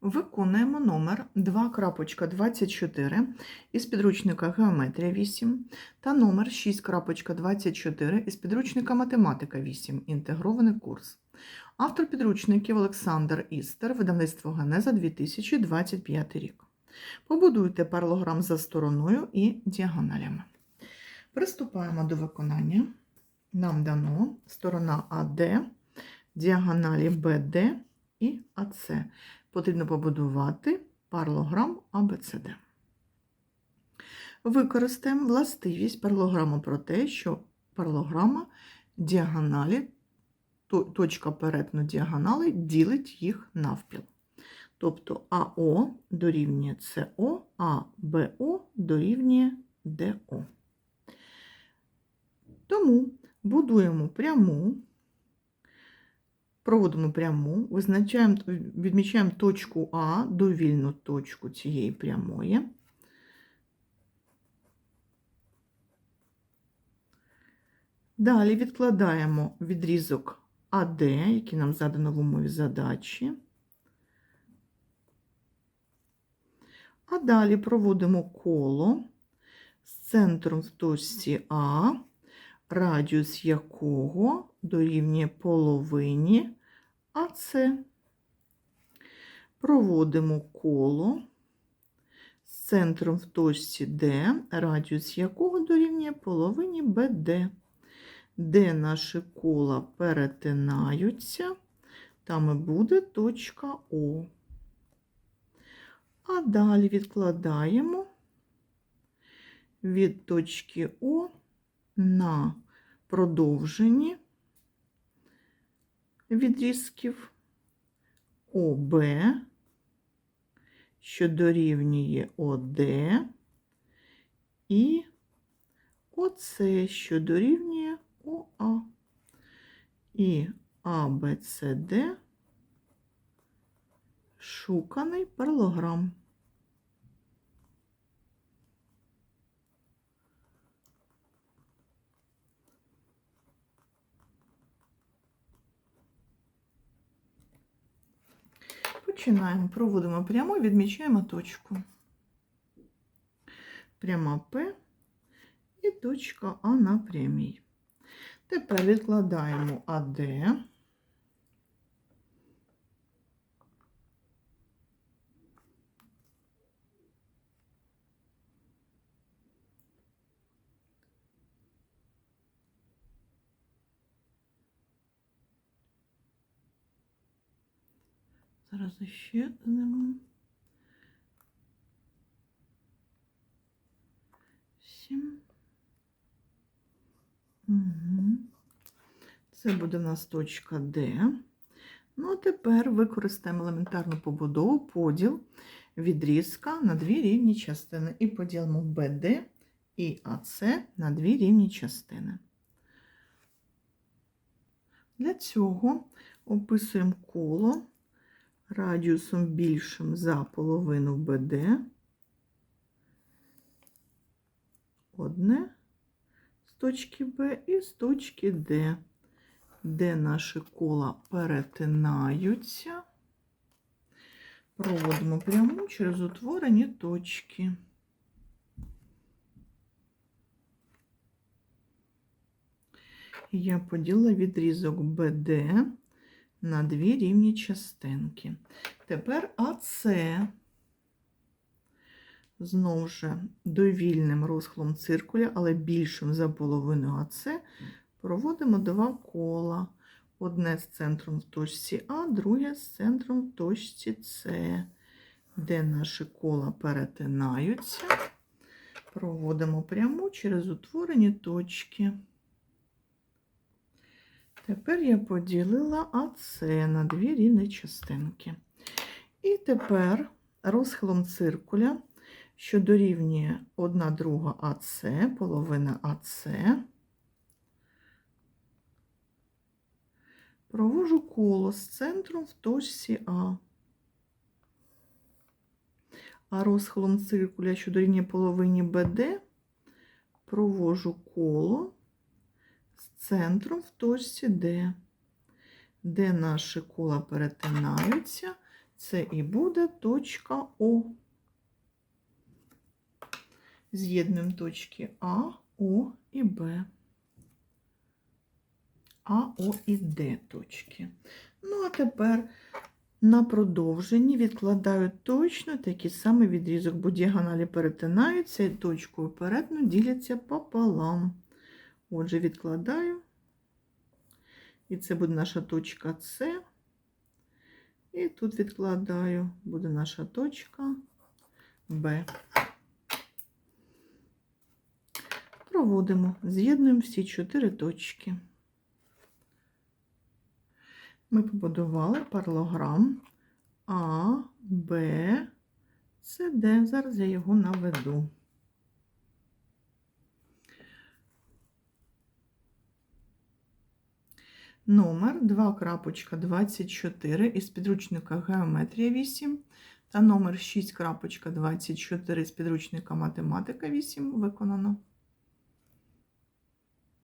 Виконуємо номер 2.24 із підручника Геометрія 8 та номер 6.24 із підручника Математика 8. Інтегрований курс. Автор підручників Олександр Істер, видавництво Генеза 2025 рік. Побудуйте паралограм за стороною і діагоналями. Приступаємо до виконання. Нам дано сторона АД, діагоналі БД і АЦ. Потрібно побудувати паралограм АБЦД. Використаємо властивість паралограму про те, що паралограма діагоналі, точка перетину діагонали ділить їх навпіл. Тобто АО дорівнює СО, а БО дорівнює ДО. Тому будуємо пряму, проводимо пряму, визначаємо, відмічаємо точку А, довільну точку цієї прямої. Далі відкладаємо відрізок АД, який нам задано в умові задачі. А далі проводимо коло з центром в точці А, радіус якого дорівнює половині АС. Проводимо коло з центром в точці Д, радіус якого дорівнює половині БД, де наші кола перетинаються, там і буде точка О. А далі відкладаємо від точки О на продовженні відрізків ОБ, що дорівнює ОД, і ОЦ, що дорівнює ОА. І АБЦД шуканий паралограм. Починаємо, проводимо прямо, відмічаємо точку. Пряма П і точка А на прямій. Тепер відкладаємо АД. Зараз ще зніму. Сім. Угу. Це буде в нас точка Д. Ну, а тепер використаємо елементарну побудову, поділ відрізка на дві рівні частини. І поділимо БД і АЦ на дві рівні частини. Для цього описуємо коло радіусом більшим за половину БД. Одне з точки Б і з точки Д, де наші кола перетинаються. Проводимо пряму через утворені точки. Я поділила відрізок БД на дві рівні частинки. Тепер АЦ знову ж довільним розхлом циркуля, але більшим за половину АЦ, проводимо два кола. Одне з центром в точці А, друге з центром в точці С, де наші кола перетинаються. Проводимо пряму через утворені точки. Тепер я поділила АС на дві рівні частинки. І тепер розхилом циркуля, що дорівнює 1 друга АС, половина АС, провожу коло з центром в точці А. А розхилом циркуля, що дорівнює половині БД, провожу коло з центром в точці Д, де наші кола перетинаються, Це і буде точка О. З'єднуємо точки А, О і Б. А, О і Д точки. Ну, а тепер на продовженні відкладаю точно такий самий відрізок, бо діагоналі перетинаються і точкою перетину діляться пополам. Отже, відкладаю. І це буде наша точка С. І тут відкладаю, буде наша точка Б. Проводимо, з'єднуємо всі чотири точки. Ми побудували паралограм А, Б, С, Д. Зараз я його наведу. Номер 2.24 із підручника Геометрія 8 та номер 6.24 з підручника Математика 8 виконано.